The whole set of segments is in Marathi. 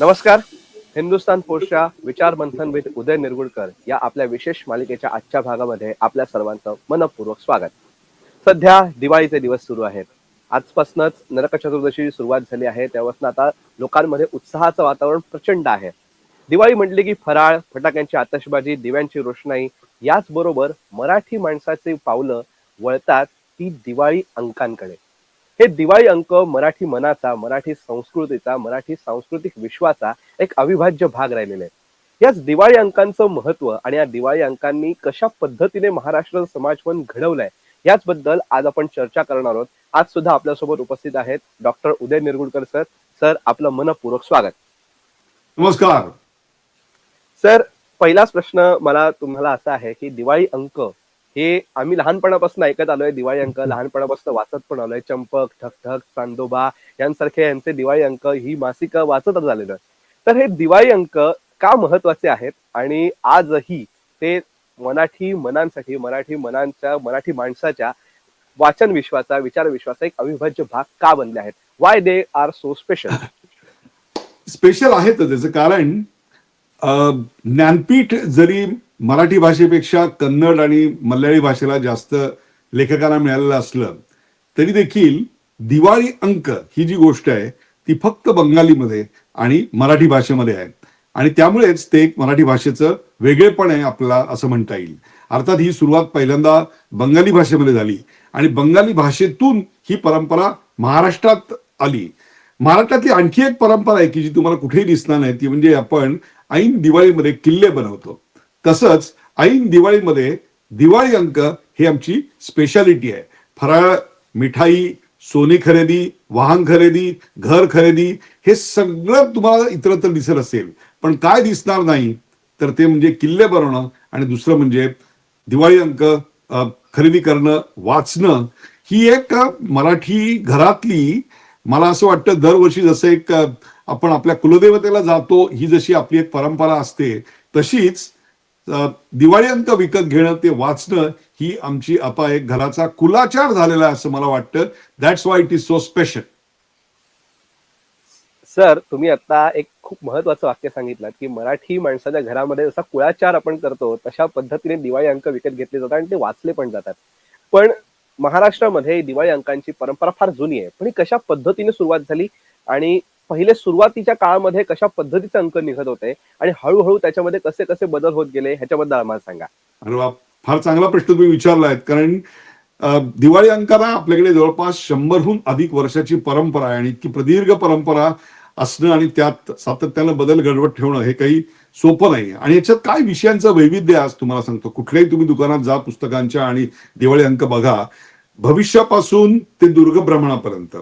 नमस्कार. हिंदुस्तान पोस्टच्या विचार मंथन विथ उदय निरगुडकर या आपल्या विशेष मालिकेच्या आजच्या भागामध्ये आपल्या सर्वांचं मनपूर्वक स्वागत. सध्या दिवाळीचे दिवस सुरू आहेत. आजपासूनच नरक चतुर्दशी सुरुवात झाली आहे. तेव्हापासून आता लोकांमध्ये उत्साहाचं वातावरण प्रचंड आहे. दिवाळी म्हटली की फराळ फटाक्यांची आतषबाजी दिव्यांची रोषणाई याचबरोबर मराठी माणसाची पावलं वळतात ती दिवाळी अंकांकडे. हे दिवाळी अंक मराठी मनाचा मराठी संस्कृतीचा मराठी सांस्कृतिक विश्वाचा एक अविभाज्य भाग राहिलेले आहेत याच दिवाळी अंकांचं महत्त्व आणि या दिवाळी अंकांनी कशा पद्धतीने महाराष्ट्र समाजमन घडवलंय याचबद्दल आज आपण चर्चा करणार आहोत. आज सुद्धा आपल्यासोबत उपस्थित आहेत doctor Uday Nirgudkar sir. Sir आपलं मनपूर्वक स्वागत. नमस्कार. सर पहिलाच प्रश्न मला तुम्हाला असा आहे की दिवाळी अंक हे आम्ही लहानपणापासून ऐकत आलोय. दिवाळी अंक लहानपणापासून वाचत पण आलोय. चंपक ठकठक चांदोबा यांसारखे यांचे दिवाळी अंक ही मासिक वाचतच झालेलं तर हे दिवाळी अंक का महत्त्वाचे आहेत? आणि आजही ते मराठी मनांसाठी मराठी मनांच्या मराठी माणसाच्या वाचन विश्वाचा विचार विश्वाचा एक अविभाज्य भाग का बनले आहेत? Why they are so special special आहे तर त्याचं कारण अं, ज्ञानपीठ जरी मराठी भाषेपेक्षा कन्नड आणि मल्याळी भाषेला जास्त लेखकांना मिळालेलं असलं तरी देखील दिवाळी अंक ही जी गोष्ट आहे ती फक्त बंगालीमध्ये आणि मराठी भाषेमध्ये आहे. आणि त्यामुळेच ते एक मराठी भाषेचं वेगळेपण आहे आपल्याला असं म्हणता येईल. अर्थात ही सुरुवात पहिल्यांदा बंगाली भाषेमध्ये झाली. आणि बंगाली भाषेतून ही परंपरा महाराष्ट्रात आली. महाराष्ट्रातली आणखी एक परंपरा आहे की जी तुम्हाला कुठेही दिसणार नाही ती म्हणजे आपण ऐन दिवाळीमध्ये किल्ले बनवतो. तसंच ऐन दिवाळीमध्ये दिवाळी अंक ही आमची स्पेशालिटी आहे. फराळ मिठाई सोने खरेदी वाहन खरेदी घर खरेदी हे सगळं तुम्हाला इतरत्र दिसत असेल. पण काय दिसणार नाही तर ते म्हणजे किल्ले बनवणं आणि दुसरं म्हणजे दिवाळी अंक खरेदी करणं वाचणं ही एक मराठी घरातली मला असं वाटतं दरवर्षी जसं एक आपण आपल्या कुलदेवतेला जातो ही जशी आपली एक परंपरा असते तशीच दिवाळी अंक विकत घेणं ते वाचणं ही आमची आता एक घराचा कुलाचार झालेला आहे असं मला वाटतं. That's why it is so special sir तुम्ही आता एक खूप महत्वाचं वाक्य सांगितलं की मराठी माणसाच्या घरामध्ये जसा कुळाचार आपण करतो तशा पद्धतीने दिवाळी अंक विकत घेतले जातात आणि ते वाचले पण जातात. पण महाराष्ट्रामध्ये दिवाळी अंकांची परंपरा फार जुनी आहे. पण ही कशा पद्धतीने सुरुवात झाली आणि पहिले सुरुवातीच्या काळामध्ये कशा पद्धतीचे अंक निघत होते आणि हळूहळू त्याच्यामध्ये कसे कसे बदल होत गेले ह्याच्याबद्दल आम्हाला सांगा. अरे वा फार चांगला प्रश्न तुम्ही विचारला कारण दिवाळी अंकाला आपल्याकडे जवळपास शंभरहून अधिक वर्षाची परंपरा आहे आणि इतकी प्रदीर्घ परंपरा असणं आणि त्यात सातत्यानं बदल घडवत ठेवणं हे काही सोपं नाही आणि याच्यात काय विषयांचं वैविध्य आज तुम्हाला सांगतो. कुठल्याही तुम्ही दुकानात जा पुस्तकांच्या आणि दिवाळी अंक बघा. भविष्यापासून ते दुर्गभ्रमणापर्यंत.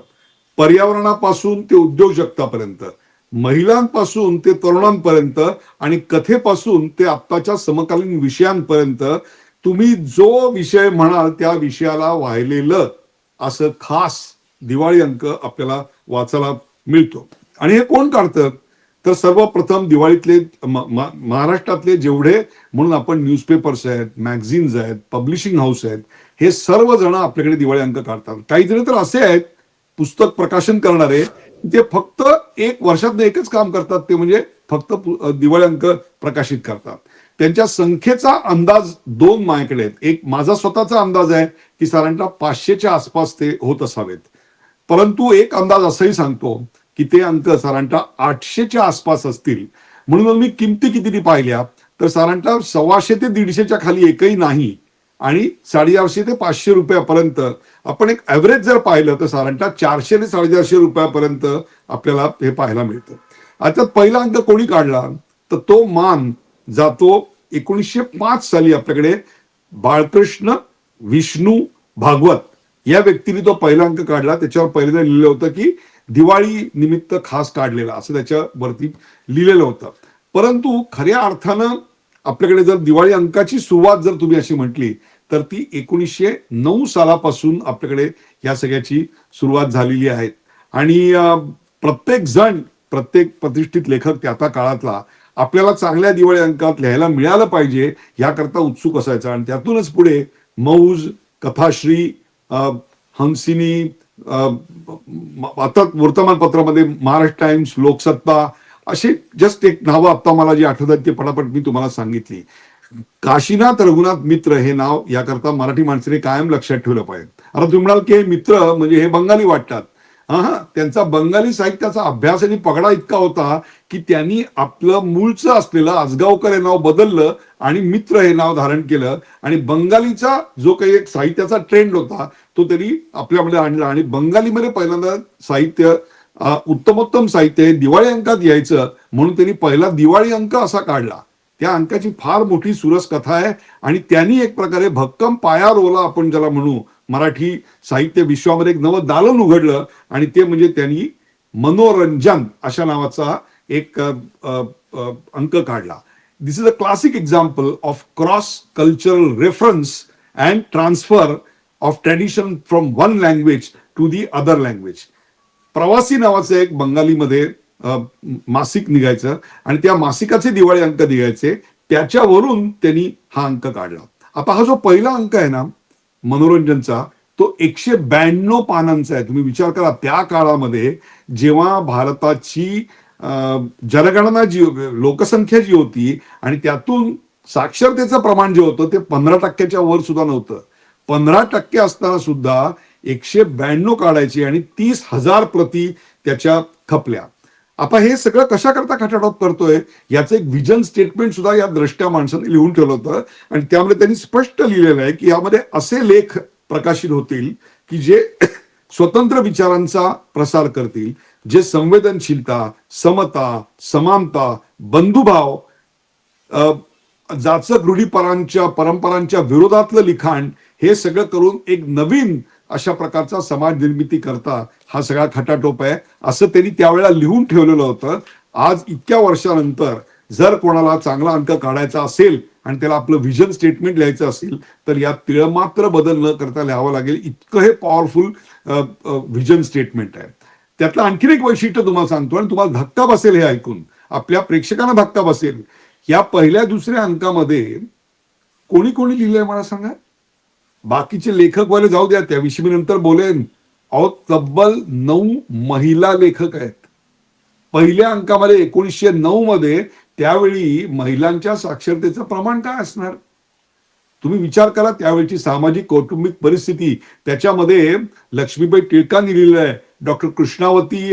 पर्यावरणापासून ते उद्योजकतापर्यंत महिलांपासून ते तरुणांपर्यंत आणि कथेपासून ते आत्ताच्या समकालीन विषयांपर्यंत तुम्ही जो विषय म्हणाल त्या विषयाला वाहिलेलं असं खास दिवाळी अंक आपल्याला वाचायला मिळतो. आणि हे कोण काढतं? तर सर्वप्रथम दिवाळीतले महाराष्ट्रातले जेवढे म्हणून आपण न्यूजपेपर्स आहेत मॅगझिन्स आहेत पब्लिशिंग हाऊस आहेत हे सर्वजण आपल्याकडे दिवाळी अंक काढतात. काही जण तर असे आहेत पुस्तक प्रकाशन करणारे जे फक्त एक वर्षात एकच काम करतात ते म्हणजे फक्त दिवाळी अंक प्रकाशित करतात. त्यांच्या संख्येचा अंदाज दोन माझ्याकडे आहेत. एक माझा स्वतःचा अंदाज आहे की साधारणतः पाचशेच्या आसपास ते होत असावेत. परंतु एक अंदाज असंही सांगतो की ते अंक साधारणतः आठशेच्या आसपास असतील. म्हणून मी किमती किती पाहिल्या तर साधारणतः सव्वाशे ते दीडशेच्या खाली एकही नाही. आणि साडेचारशे ते पाचशे रुपयापर्यंत आपण एक ॲव्हरेज जर पाहिलं तर साधारणतः चारशे ते साडेचारशे रुपयापर्यंत आपल्याला हे पाहायला मिळतं. आता पहिला अंक कोणी काढला? तर तो मान जातो एकोणीसशे पाच साली आपल्याकडे बाळकृष्ण विष्णू भागवत या व्यक्तीने तो पहिला अंक काढला. त्याच्यावर पहिल्यांदा लिहिलं होतं की दिवाळी निमित्त खास काढलेला असं त्याच्यावरती लिहिलेलं होतं. परंतु खऱ्या अर्थानं आपल्याकडे जर दिवाळी अंकाची सुरुवात जर तुम्ही अशी म्हटली तर ती एकोणीसशे नऊ सालापासून आपल्याकडे या सगळ्याची सुरुवात झालेली आहे. आणि प्रत्येक जण प्रत्येक प्रतिष्ठित लेखक त्या त्या काळातला आपल्याला चांगल्या दिवाळी अंकात लिहायला मिळालं पाहिजे याकरता उत्सुक असायचा. आणि त्यातूनच पुढे मौज कथाश्री हंसिनी आता वर्तमानपत्रामध्ये महाराष्ट्र टाइम्स लोकसत्ता असे जस्ट एक नावं आता मला जी आठवतात ते पटापट मी तुम्हाला सांगितली. काशीनाथ रघुनाथ मित्र हे नाव याकरता मराठी माणसाने कायम लक्षात ठेवलं पाहिजे. आता तुम्ही म्हणाल की हे मित्र म्हणजे हे बंगाली वाटतात. हा त्यांचा बंगाली साहित्याचा अभ्यास आणि पगडा इतका होता की त्यांनी आपलं मूळचं असलेलं आजगावकर हे नाव बदललं आणि मित्र हे नाव धारण केलं. आणि बंगालीचा जो काही एक साहित्याचा ट्रेंड होता तो त्यांनी आपल्यामध्ये आणला. आणि बंगालीमध्ये पहिल्यांदा साहित्य उत्तमोत्तम साहित्य हे दिवाळी अंकात यायचं म्हणून त्यांनी पहिला दिवाळी अंक असा काढला. त्या अंकाची फार मोठी सुरस कथा आहे आणि त्यांनी एक प्रकारे भक्कम पाया रोला आपण ज्याला म्हणू मराठी साहित्य विश्वामध्ये एक नवं दालन उघडलं आणि ते म्हणजे त्यांनी मनोरंजन अशा नावाचा एक अंक काढला. This is a classic example of cross cultural reference and transfer of tradition from one language to the other language प्रवासी नावाचं एक बंगालीमध्ये मासिक निघायचं आणि त्या मासिकाचे दिवाळी अंक निघायचे. त्याच्यावरून त्यांनी हा अंक काढला. आता हा जो पहिला अंक आहे ना मनोरंजनचा तो एकशे ब्याण्णव पानांचा आहे. तुम्ही विचार करा त्या काळामध्ये जेव्हा भारताची जनगणना जी लोकसंख्या जी होती आणि त्यातून साक्षरतेचं प्रमाण जे होतं ते पंधरा टक्क्याच्या वर सुद्धा नव्हतं. पंधरा टक्के असताना सुद्धा एकशे ब्याण्णव काढायची आणि तीस हजार प्रती त्याच्या खपल्या आता हे सगळं कशा करता खटाटोप करतोय याचं एक विजन स्टेटमेंट सुद्धा या दृष्ट्या माणसाने लिहून ठेवलं होतं. आणि त्यामध्ये त्यांनी स्पष्ट लिहिलेलं आहे की यामध्ये असे लेख प्रकाशित होतील की जे स्वतंत्र विचारांचा प्रसार करतील जे संवेदनशीलता समता समानता बंधुभाव जाचक जाचं रूढीपरांच्या परंपरांच्या विरोधातलं लिखाण हे सगळं करून एक नवीन अशा प्रकारचा समाज निर्मिती करता हा सगळा खटाटोप आहे. असं त्यांनी त्यावेळेला लिहून ठेवलेलं होतं. आज इतक्या वर्षानंतर जर कोणाला चांगला अंक काढायचा असेल आणि त्याला आपलं व्हिजन स्टेटमेंट लिहायचं असेल तर यात तिळमात्र बदल न करता लिहावं लागेल. इतकं हे पॉवरफुल व्हिजन स्टेटमेंट आहे. त्यातलं आणखीन एक वैशिष्ट्य तुम्हाला सांगतो आणि तुम्हाला धक्का बसेल हे ऐकून. आपल्या प्रेक्षकांना धक्का बसेल. या पहिल्या दुसऱ्या अंकामध्ये कोणी कोणी लिहिलंय मला सांगा? बाकीचे लेखकवाले जाऊ द्या त्याविषयी मी नंतर बोलेन. अहो तब्बल नऊ महिला लेखक आहेत. पहिल्या अंकामध्ये एकोणीसशे नऊ मध्ये त्यावेळी महिलांच्या साक्षरतेचं प्रमाण काय असणार? तुम्ही विचार करा त्यावेळची सामाजिक कौटुंबिक परिस्थिती. त्याच्यामध्ये लक्ष्मीबाई टिळकांनी लिहिलेलं आहे. डॉक्टर कृष्णावती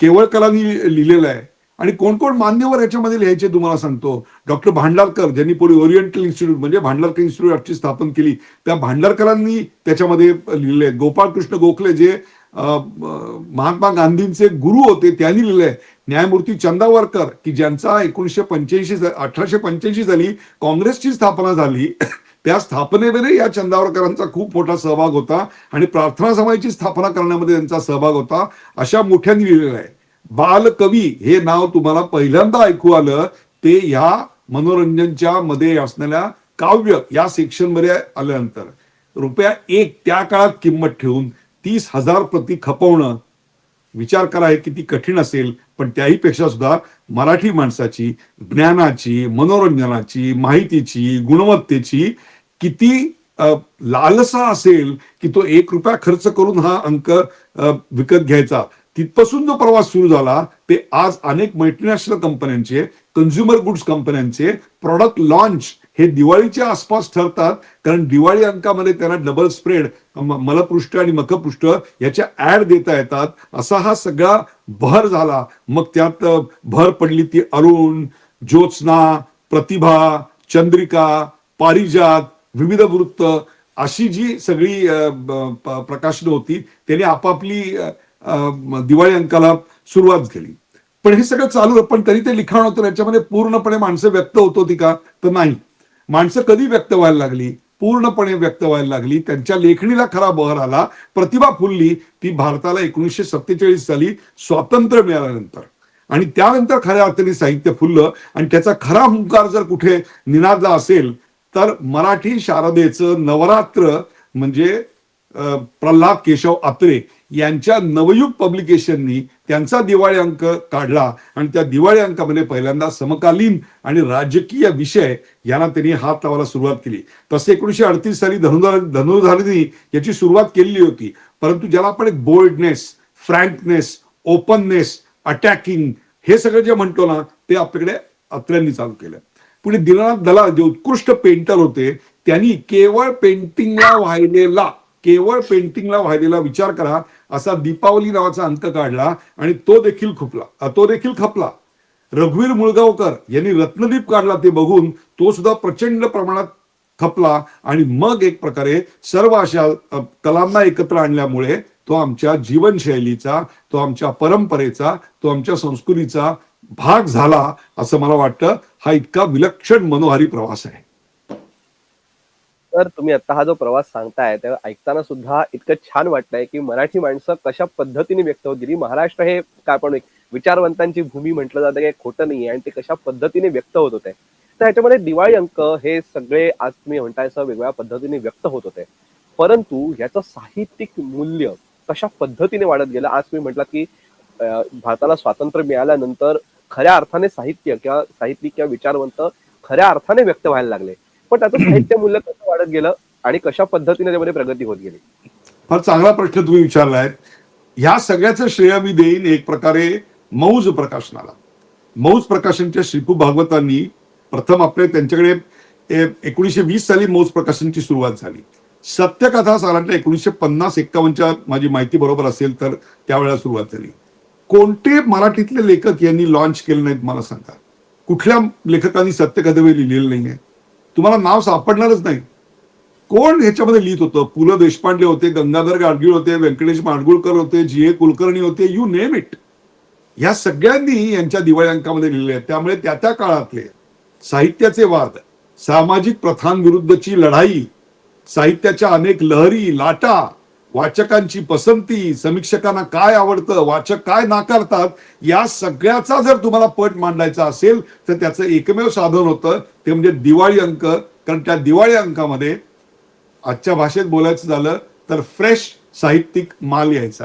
केवळकरांनी लिहिलेलं आहे. आणि कोण कोण मान्यवर याच्यामध्ये लिहायचे तुम्हाला सांगतो. डॉक्टर भांडारकर ज्यांनी पुढे ओरिएंटल इन्स्टिट्यूट म्हणजे भांडारकर इन्स्टिट्यूटची स्थापन केली त्या भांडारकरांनी त्याच्यामध्ये लिहिले गोपाळकृष्ण गोखले जे महात्मा गांधींचे गुरु होते त्यांनी लिहिले न्यायमूर्ती चंदावरकर की ज्यांचा एकोणीसशे पंच्याऐंशी अठराशे पंच्याऐंशी साली काँग्रेसची स्थापना झाली त्या स्थापनेमध्ये या चंदावरकरांचा खूप मोठा सहभाग होता आणि प्रार्थना समाजाची स्थापना करण्यामध्ये त्यांचा सहभाग होता अशा मोठ्यांनी लिहिलेलं आहे. बालकवी हे नाव तुम्हाला पहिल्यांदा ऐकू आलं ते ह्या मनोरंजनच्या मध्ये असणाऱ्या काव्य या सेक्शनमध्ये आल्यानंतर. रुपया एक त्या काळात किंमत ठेवून तीस हजार प्रति खपवणं विचार करा हे किती कठीण असेल पण त्याही पेक्षा सुद्धा मराठी माणसाची ज्ञानाची मनोरंजनाची माहितीची गुणवत्तेची किती लालसा असेल की तो एक रुपया खर्च करून हा अंक विकत घ्यायचा. तिथपासून जो प्रवास सुरू झाला ते आज अनेक मल्टीनॅशनल कंपन्यांचे कन्झ्युमर गुड्स कंपन्यांचे प्रॉडक्ट लॉन्च हे दिवाळीच्या आसपास ठरतात. कारण दिवाळी अंकामध्ये त्यांना डबल स्प्रेड मलपृष्ठ आणि मखपृष्ठ याच्या ऍड देता येतात. असा हा सगळा भर झाला. मग त्यात भर पडली ती अरुण ज्योत्स्ना प्रतिभा चंद्रिका पारिजात विविध वृत्त अशी जी सगळी प्रकाशनं होती त्याने आपापली दिवाळी अंकाला सुरुवात केली. पण हे सगळं चालू आहे, पण तरी ते लिखाण होतं याच्यामध्ये पूर्णपणे माणसं व्यक्त होत होती का? तर नाही. माणसं कधी व्यक्त व्हायला लागली? पूर्णपणे व्यक्त व्हायला लागली. त्यांच्या लेखणीला खरा बहर आला. प्रतिभा फुलली. ती भारताला एकोणीसशे सत्तेचाळीस साली स्वातंत्र्य मिळाल्यानंतर. आणि त्यानंतर खऱ्या अर्थाने साहित्य फुललं. आणि त्याचा खरा हुंकार जर कुठे निनादला असेल तर मराठी शारदेचं नवरात्र म्हणजे प्रल्हाद केशव आत्रे यांच्या नवयुग पब्लिकेशननी त्यांचा दिवाळी अंक काढला आणि त्या दिवाळी अंकामध्ये पहिल्यांदा समकालीन आणि राजकीय विषय यांना त्यांनी हात लावायला सुरुवात केली. तसे एकोणीशे अडतीस साली धनुधार धनुधारिणी याची सुरुवात केलेली होती. परंतु ज्याला आपण एक बोल्डनेस फ्रँकनेस ओपननेस अटॅकिंग हे सगळं जे म्हणतो ना ते आपल्याकडे अत्र्यांनी चालू केलं. पुढे दिनानाथ दलाल जे उत्कृष्ट पेंटर होते त्यांनी केवळ पेंटिंगला वाहिलेला केवळ पेंटिंगला वाहिलेला विचार करा असा दीपावली नावाचा अंक काढला आणि तो देखील खुपला. तो देखील खपला. रघुवीर मुळगावकर यांनी रत्नदीप काढला ते बघून तो सुद्धा प्रचंड प्रमाणात खपला आणि मग एक प्रकारे सर्व अशा कलांना एकत्र आणल्यामुळे तो आमच्या जीवनशैलीचा तो आमच्या परंपरेचा तो आमच्या संस्कृतीचा भाग झाला असं मला वाटतं. हा इतका विलक्षण मनोहारी प्रवास आहे. तर तुम्ही आता हा जो प्रवास सांगताय तेव्हा ऐकताना सुद्धा इतकं छान वाटतंय की मराठी माणसं कशा पद्धतीने व्यक्त होत. गेली महाराष्ट्र हे काय पण विचारवंतांची भूमी म्हटलं जातं काही खोटं नाही आणि ते कशा पद्धतीने व्यक्त होत होते. तर ह्याच्यामध्ये दिवाळी अंक हे सगळे आज तुम्ही म्हणताय असं वेगवेगळ्या पद्धतीने व्यक्त होत होते. परंतु याचं साहित्यिक मूल्य कशा पद्धतीने वाढत गेलं? आज तुम्ही म्हटलं की भारताला स्वातंत्र्य मिळाल्यानंतर खऱ्या अर्थाने साहित्य किंवा साहित्यिक किंवा विचारवंत खऱ्या अर्थाने व्यक्त व्हायला लागले. पण त्याचं साहित्य मूल्य कसं वाढत गेलं आणि कशा पद्धतीने त्यामध्ये प्रगती होत गेली? फार चांगला प्रश्न तुम्ही विचारलाय. ह्या सगळ्याचं श्रेय मी देईन एक प्रकारे मौज प्रकाशनाला. मौज प्रकाशनच्या श्रीपू भागवतांनी प्रथम आपले त्यांच्याकडे एकोणीसशे वीस साली मौज प्रकाशनची सुरुवात झाली. सत्यकथा साधारणतः एकोणीसशे पन्नास एक्कावन्नच्या माझी माहिती बरोबर असेल तर त्यावेळेला सुरुवात झाली. कोणते मराठीतले लेखक यांनी लॉन्च केले नाहीत मला सांगा. कुठल्या लेखकांनी सत्यकथेवर लिहिलेलं नाहीये? तुम्हाला नाव सापडणारच नाही. कोण ह्याच्यामध्ये लिहित होतं? पु ल देशपांडे होते गंगाधर गाडगीळ होते व्यंकटेश माडगुळकर होते जी ए कुलकर्णी होते यू नेम इट या सगळ्यांनी यांच्या दिवाळी अंकामध्ये लिहिले आहेत. त्यामुळे त्या त्या काळातले साहित्याचे वाद सामाजिक प्रथांविरुद्धची लढाई साहित्याच्या अनेक लहरी लाटा वाचकांची पसंती समीक्षकांना काय आवडतं वाचक काय नाकारतात या सगळ्याचा जर तुम्हाला पट मांडायचा असेल तर त्याचं एकमेव साधन होतं ते म्हणजे दिवाळी अंक. कारण त्या दिवाळी अंकामध्ये आजच्या भाषेत बोलायचं झालं तर फ्रेश साहित्यिक माल यायचा.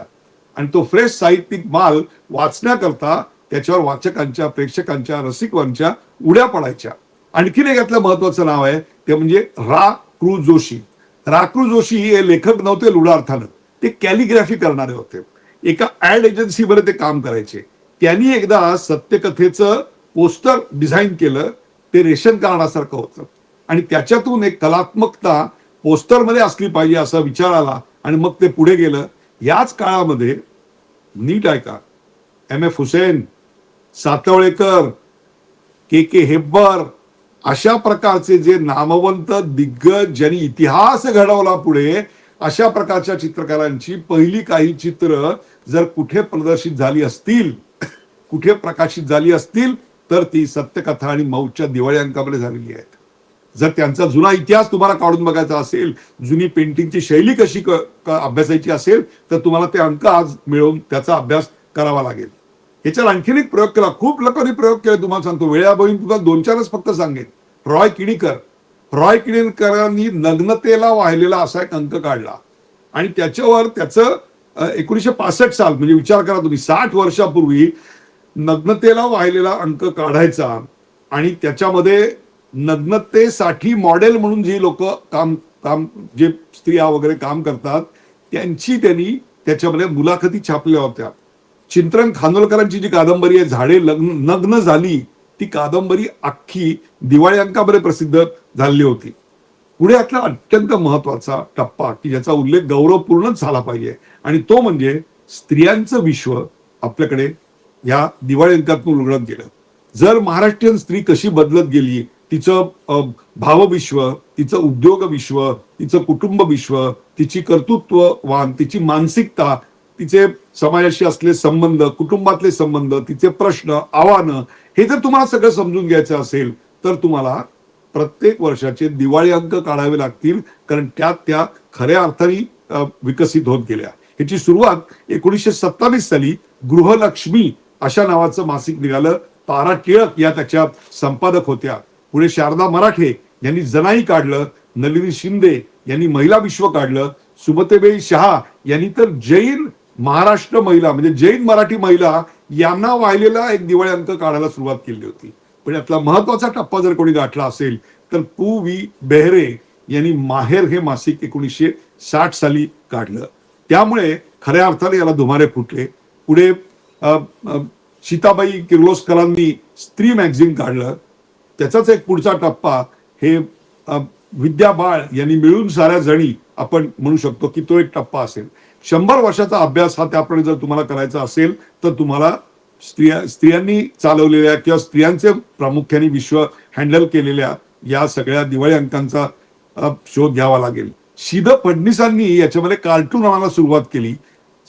आणि तो फ्रेश साहित्यिक माल वाचण्याकरता त्याच्यावर वाचकांच्या प्रेक्षकांच्या रसिकांच्या उड्या पडायच्या. आणखीन एक यातलं महत्वाचं नाव आहे ते म्हणजे रा. कृ जोशी रा जोशी हे लेखक नव्हते लुडार्थानं. ते कॅलिग्राफी करणारे होते. एका ऍड एजन्सीमध्ये ते काम करायचे. त्यांनी एकदा सत्यकथेचं पोस्टर डिझाईन केलं. ते रेशन कार्डासारखं होतं. आणि त्याच्यातून एक कलात्मकता पोस्टरमध्ये असली पाहिजे असा विचार आला आणि मग ते पुढे गेलं. याच काळामध्ये नीट ऐका M F Husain Satavalekar K K Hebbar अशा प्रकारचे जे नामवंत दिग्गज ज्यांनी इतिहास घडवला पुढे अशा प्रकारच्या चित्रकारांची पहिली काही चित्र जर कुठे प्रदर्शित झाली असतील कुठे प्रकाशित झाली असतील तर ती सत्यकथा आणि मौच्या दिवाळी अंकामध्ये झालेली आहेत. जर त्यांचा जुना इतिहास तुम्हाला काढून बघायचा असेल जुनी पेंटिंगची शैली कशी क- अभ्यासायची असेल तर तुम्हाला ते अंक आज मिळवून त्याचा अभ्यास करावा लागेल. याच्यावर आणखीन एक प्रयोग केला. खूप लोकांनी प्रयोग केले तुम्हाला सांगतो. वेळाबळी तुला दोन चारच फक्त सांगेन. रॉय किणीकर. रॉय किणीकरांनी नग्नतेला वाहिलेला असा एक अंक काढला. आणि त्याच्यावर त्याचं एकोणीसशे पासष्ट साल म्हणजे विचार करा तुम्ही साठ वर्षापूर्वी नग्नतेला वाहिलेला अंक काढायचा आणि त्याच्यामध्ये नग्नतेसाठी मॉडेल म्हणून जी लोक काम काम जे स्त्रिया वगैरे काम करतात त्यांची त्यांनी त्याच्यामध्ये मुलाखती छापल्या होत्या. चिंतन खानोलकरांची जी कादंबरी आहे झाडे लग्न नग्न झाली ती कादंबरी अख्खी दिवाळी अंकामध्ये प्रसिद्ध झालेली होती. पुढे यातला अत्यंत महत्त्वाचा टप्पा की ज्याचा उल्लेख गौरवपूर्णच झाला पाहिजे आणि तो म्हणजे स्त्रियांचं विश्व आपल्याकडे या दिवाळी अंकातून उलगडत गेलं. जर महाराष्ट्रीयन स्त्री कशी बदलत गेली तिचं भावविश्व तिचं उद्योग विश्व तिचं कुटुंब विश्व तिची कर्तृत्ववान तिची मानसिकता तिचे समाजाशी असले संबंध कुटुंबातले संबंध तिचे प्रश्न आव्हानं हे जर तुम्हाला सगळं समजून घ्यायचं असेल तर तुम्हाला प्रत्येक वर्षाचे दिवाळी अंक काढावे लागतील कारण त्यात त्या खऱ्या अर्थाने विकसित होत गेल्या. ह्याची सुरुवात एकोणीसशे सत्तावीस साली गृहलक्ष्मी अशा नावाचं मासिक निघालं. तारा टिळक या त्याच्या संपादक होत्या. पुढे शारदा मराठे यांनी जनाई काढलं नलिनी शिंदे यांनी महिला विश्व काढलं सुमतेबाई शहा यांनी तर जैन महाराष्ट्र महिला म्हणजे जैन मराठी महिला यांना वाहिलेला एक दिवाळी अंक काढायला सुरुवात केली होती. पण यातला महत्त्वाचा टप्पा जर कोणी गाठला असेल तर पु. वी. बेहरे यांनी माहेर हे मासिक एकोणीसशे साठ साली काढलं. त्यामुळे खऱ्या अर्थाने याला धुमारे फुटले. पुढे सीताबाई किर्लोस्करांनी स्त्री मॅगझिन काढलं. त्याचाच एक पुढचा टप्पा हे विद्या बाळ यांनी मिळून साऱ्या जणी आपण म्हणू शकतो की तो एक टप्पा असेल. शंभर वर्षाचा अभ्यास हा त्याप्रमाणे जर तुम्हाला करायचा असेल तर तुम्हाला स्त्रिया स्त्रियांनी चालवलेल्या किंवा स्त्रियांचे प्रामुख्याने विश्व हँडल केलेल्या या सगळ्या दिवाळी अंकांचा शोध घ्यावा लागेल. शिद फडणीसांनी याच्यामध्ये कार्टून आणायला सुरुवात केली.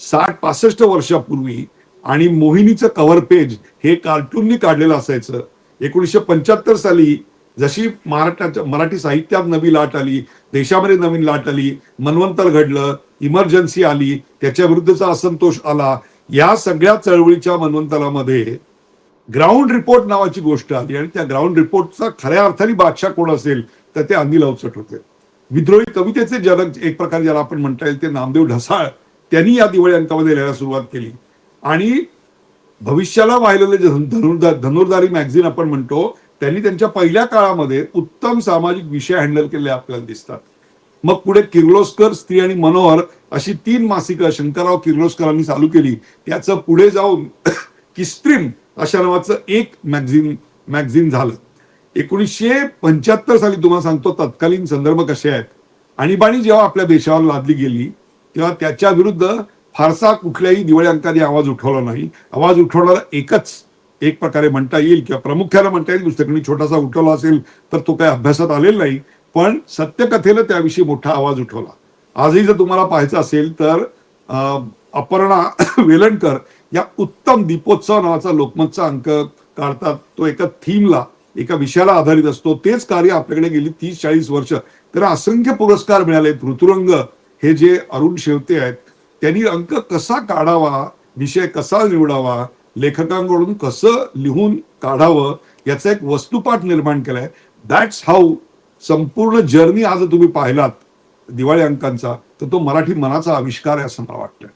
साठ पासष्ट वर्षापूर्वी आणि मोहिनीचं कव्हर पेज हे कार्टूननी काढलेलं असायचं. एकोणीसशे पंच्याहत्तर साली जशी महाराष्ट्राच्या मराठी साहित्यात नवी लाट आली देशामध्ये नवीन लाट आली मनवंतर घडलं इमर्जन्सी आली त्याच्या विरुद्धचा असंतोष आला या सगळ्या चळवळीच्या मनवंतरामध्ये ग्राउंड रिपोर्ट नावाची गोष्ट आली आणि त्या ग्राउंड रिपोर्टचा खऱ्या अर्थाने बादशाह कोण असेल तर ते अनिल अवचट होते. विद्रोही कवितेचे जनक एक प्रकारे ज्याला आपण म्हणता येईल ते नामदेव ढसाळ त्यांनी या दिवाळी अंकामध्ये लिहायला सुरुवात केली. आणि भविष्याला वाहिलेले जे धनुर्धार धनुर्धारी मॅगझिन आपण म्हणतो त्यांनी त्यांच्या पहिल्या काळामध्ये उत्तम सामाजिक विषय हँडल केले आपल्याला दिसतात. मग पुढे किर्लोस्कर स्त्री आणि मनोहर अशी तीन मासिकं शंकरराव किर्लोस्करांनी चालू केली. त्याचं पुढे जाऊन किस्त्रीम अशा नावाचं एक मॅगझिन मॅगझिन झालं. एकोणीसशे पंच्याहत्तर साली तुम्हाला सांगतो तत्कालीन संदर्भ कसे आहेत? आणीबाणी जेव्हा आपल्या देशावर लादली गेली तेव्हा त्याच्या विरुद्ध फारसा कुठल्याही दिवाळी अंकाने आवाज उठवला नाही. आवाज उठवणारा एकच एक प्रकारे म्हणता येईल किंवा प्रामुख्याने म्हणता येईल दुसऱ्याकडे छोटासा उठवला असेल तर तो काही अभ्यासात आलेला नाही. पण सत्यकथेनं त्याविषयी मोठा आवाज उठवला. आजही जर तुम्हाला पाहायचं असेल तर अपर्णा वेलणकर या उत्तम दीपोत्सव नावाचा लोकमतचा अंक काढतात. तो एका थीमला एका विषयाला आधारित असतो. तेच कार्य आपल्याकडे गेली तीस चाळीस वर्ष. तर असंख्य पुरस्कार मिळाले ऋतुरंग हे जे अरुण शेवते आहेत त्यांनी अंक कसा काढावा विषय कसा निवडावा लेखकांकडून कसं लिहून काढावं याचा एक वस्तुपाठ निर्माण केलाय. दॅट्स हाऊ संपूर्ण जर्नी आज तुम्ही पाहिलात दिवाळी अंकांचा तर तो मराठी मनाचा आविष्कार आहे असं मला वाटतं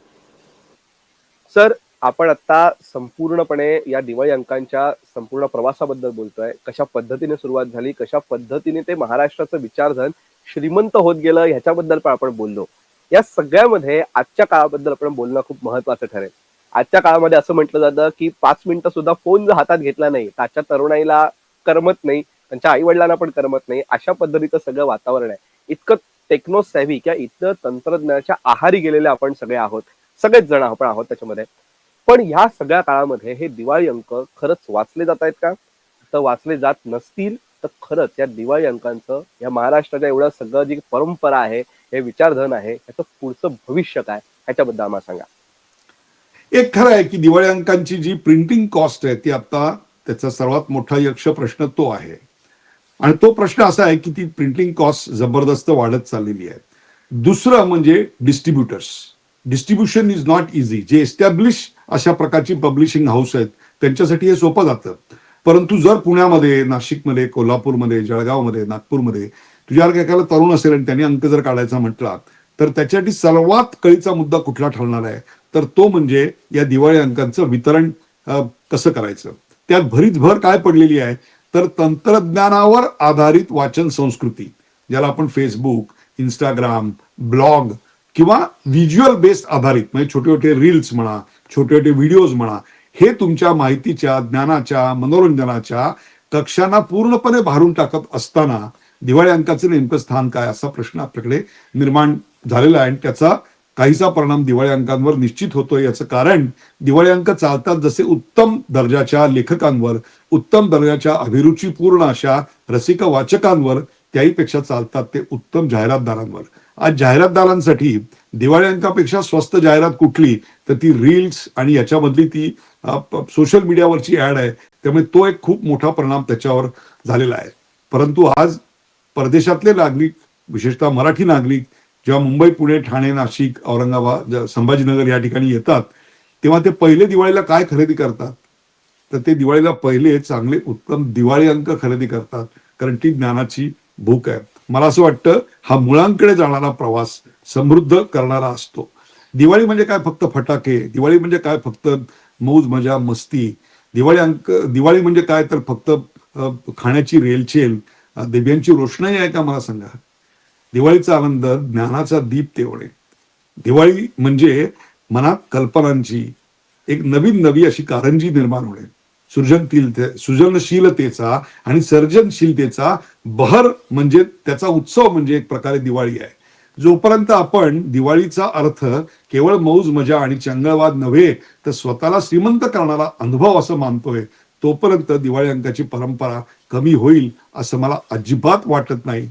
सर आपण आता संपूर्णपणे या दिवाळी अंकांच्या संपूर्ण प्रवासाबद्दल बोलतोय. कशा पद्धतीने सुरुवात झाली कशा पद्धतीने ते महाराष्ट्राचं विचारधन श्रीमंत होत गेलं ह्याच्याबद्दल पण आपण बोललो. या सगळ्यामध्ये आजच्या काळाबद्दल आपण बोलणं खूप महत्वाचं ठरेल. आजच्या काळामध्ये असं म्हटलं जातं की पाच मिनिटं सुद्धा फोन जर हातात घेतला नाही त्याच्या तरुणाईला करमत नाही त्यांच्या आई वडिलांना पण करमत नाही अशा पद्धतीचं सगळं वातावरण आहे. इतकं टेक्नो सॅव्ही किंवा इतकं तंत्रज्ञानाच्या आहारी गेलेले आपण सगळे आहोत सगळेच जण आपण आहोत त्याच्यामध्ये. पण ह्या सगळ्या काळामध्ये हे दिवाळी अंक खरंच वाचले जात आहेत का? तर वाचले जात नसतील तर खरंच या दिवाळी अंकांचं या महाराष्ट्राच्या एवढं सगळं जी परंपरा आहे हे विचारधन आहे याचं पुढचं भविष्य काय? ह्याच्याबद्दल आम्हाला सांगा. एक खरं आहे की दिवाळी अंकांची जी प्रिंटिंग कॉस्ट आहे ती आता त्याचा सर्वात मोठा यक्ष प्रश्न तो आहे. आणि तो प्रश्न असा आहे की ती प्रिंटिंग कॉस्ट जबरदस्त वाढत चाललेली आहे. दुसरं म्हणजे distributors distribution is not easy जे एस्टॅब्लिश अशा प्रकारची पब्लिशिंग हाऊस आहेत त्यांच्यासाठी हे सोपं जातं. परंतु जर पुण्यामध्ये नाशिकमध्ये कोल्हापूरमध्ये जळगावमध्ये नागपूरमध्ये तुझ्यासारखं एखादा तरुण असेल आणि त्यांनी अंक जर काढायचा म्हटला तर त्याच्यासाठी सर्वात कळीचा मुद्दा कुठला ठरणार आहे? तर तो म्हणजे या दिवाळी अंकांचं वितरण कसं करायचं? त्यात भरीत भर काय पडलेली आहे? तर तंत्रज्ञानावर आधारित वाचन संस्कृती ज्याला आपण फेसबुक इंस्टाग्राम ब्लॉग किंवा व्हिज्युअल बेस्ड आधारित म्हणजे छोटे छोटे रील्स म्हणा छोटे छोटे व्हिडिओज म्हणा हे तुमच्या माहितीच्या ज्ञानाच्या मनोरंजनाच्या कक्षांना पूर्णपणे भारून टाकत असताना दिवाळी अंकाचं नेमकं स्थान काय असा प्रश्न आपल्याकडे निर्माण झालेला आहे. आणि त्याचा काहीसा परिणाम दिवाळी अंकांवर निश्चित होतोय याचं कारण दिवाळी अंक चालतात जसे उत्तम दर्जाच्या लेखकांवर उत्तम दर्जाच्या अभिरुचीपूर्ण अशा रसिक वाचकांवर त्याहीपेक्षा चालतात ते उत्तम जाहिरातदारांवर. आज जाहिरातदारांसाठी दिवाळी अंकापेक्षा स्वस्त जाहिरात कुठली? तर ती रील्स आणि याच्यामधली ती सोशल मीडियावरची ऍड आहे. त्यामुळे तो एक खूप मोठा परिणाम त्याच्यावर झालेला आहे. परंतु आज परदेशातले नागरिक विशेषतः मराठी नागरिक जेव्हा मुंबई पुणे ठाणे नाशिक औरंगाबाद संभाजीनगर या ठिकाणी येतात तेव्हा ते पहिले दिवाळीला काय खरेदी करतात? तर ते दिवाळीला पहिले चांगले उत्तम दिवाळी अंक खरेदी करतात. कारण ती ज्ञानाची भूक आहे. मला असं वाटतं हा मुळांकडे जाणारा प्रवास समृद्ध करणारा असतो. दिवाळी म्हणजे काय फक्त फटाके? दिवाळी म्हणजे काय फक्त मौज मजा मस्ती? दिवाळी अंक दिवाळी म्हणजे काय? तर फक्त खाण्याची रेलचेल देव्यांची दिव्यांची रोषणाई आहे का? मला सांगा. दिवाळीचा आनंद ज्ञानाचा दीप तेवढे. दिवाळी म्हणजे मनात कल्पनांची एक नवीन नवी अशी कारंजी निर्माण होणे. सृजनशील सृजनशीलतेचा आणि सर्जनशीलतेचा बहर म्हणजे त्याचा उत्सव म्हणजे एक प्रकारे दिवाळी आहे. जोपर्यंत आपण दिवाळीचा अर्थ केवळ मौज मजा आणि चंगळवाद नव्हे तर स्वतःला श्रीमंत करणारा अनुभव असं मानतोय तोपर्यंत दिवाळी अंकाची परंपरा कमी होईल असं मला अजिबात वाटत नाही.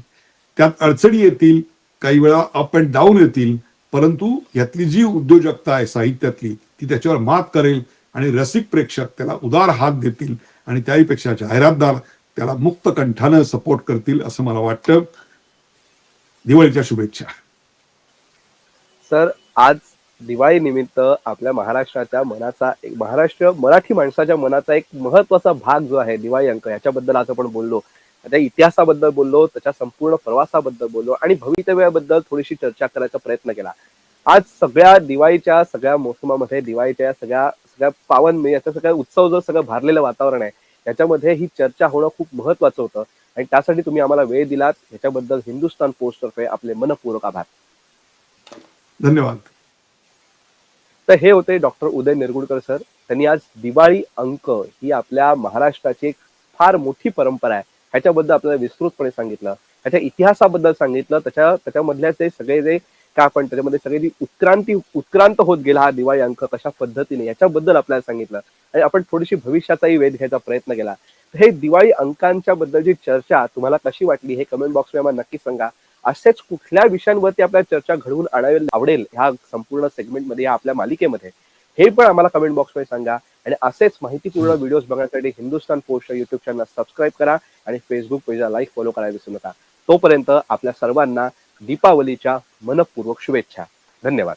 त्यात अडचणी येतील काही वेळा अप अँड डाऊन येतील परंतु यातली जी उद्योजकता आहे साहित्यातली ती त्याच्यावर मात करेल आणि रसिक प्रेक्षक त्याला उदार हात देतील आणि त्याहीपेक्षा जाहिरातदार त्याला मुक्त कंठानं सपोर्ट करतील असं मला वाटतं. दिवाळीच्या शुभेच्छा. सर आज दिवाळी निमित्त आपल्या महाराष्ट्राच्या मनाचा एक महाराष्ट्र मराठी माणसाच्या मनाचा एक महत्त्वाचा भाग जो आहे दिवाळी अंक याच्याबद्दल आज आपण बोललो. त्या इतिहासाबद्दल बोललो त्याच्या संपूर्ण प्रवासाबद्दल बोललो आणि भवितव्याबद्दल थोडीशी चर्चा करायचा प्रयत्न केला. आज सगळ्या दिवाळीच्या सगळ्या मोसमामध्ये दिवाळीच्या सगळ्या सगळ्या पावन म्हणजे याचं सगळं उत्सव जो सगळं भारलेलं वातावरण आहे याच्यामध्ये ही चर्चा होणं खूप महत्वाचं होतं. आणि त्यासाठी तुम्ही आम्हाला वेळ दिलात. याच्याबद्दल हिंदुस्थान पोस्ट तर्फे आपले मनपूर्वक आभार. धन्यवाद. तर हे होते डॉक्टर उदय निरगुडकर सर. त्यांनी आज दिवाळी अंक ही आपल्या महाराष्ट्राची एक फार मोठी परंपरा आहे. ह्याच्याबद्दल आपल्याला विस्तृतपणे सांगितलं. त्याच्या इतिहासाबद्दल सांगितलं. त्याच्या त्याच्यामधल्या जे सगळे जे काय आपण त्याच्यामध्ये सगळे जी उत्क्रांती उत्क्रांत होत गेला हा दिवाळी अंक कशा पद्धतीने याच्याबद्दल आपल्याला सांगितलं. आणि आपण थोडीशी भविष्याचाही वेध घ्यायचा प्रयत्न केला. हे दिवाळी अंकांच्या बद्दलची चर्चा तुम्हाला कशी वाटली हे कमेंट बॉक्समध्ये आम्हाला नक्की सांगा. असेच कुठल्या विषयांवरती आपल्याला चर्चा घडवून आणावी आवडेल ह्या संपूर्ण सेगमेंटमध्ये या आपल्या मालिकेमध्ये. हे पण आम्हाला कमेंट बॉक्समध्ये सांगा. आणि असेच माहितीपूर्ण व्हिडिओज बघण्यासाठी Hindustan Post YouTube channel subscribe करा आणि फेसबुक पेजला लाईक फॉलो करायला विसरू नका. तोपर्यंत आपल्या सर्वांना दीपावलीच्या मनपूर्वक शुभेच्छा. धन्यवाद.